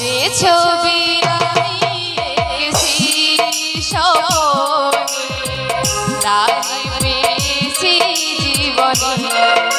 যে ছবি জীবনী।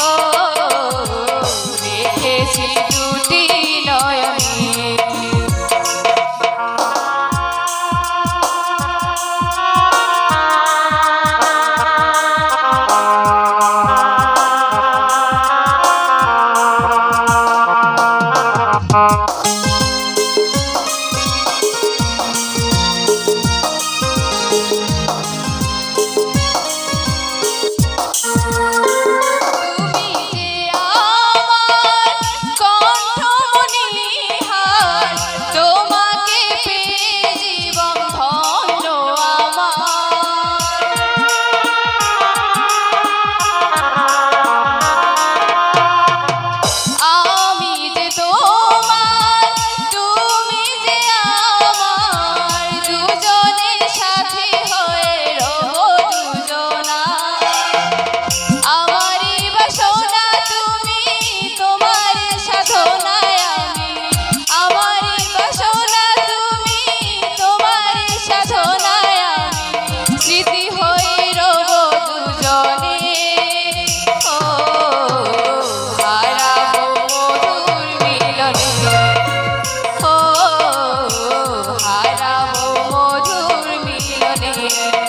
ও রেখেছি জানিয়ে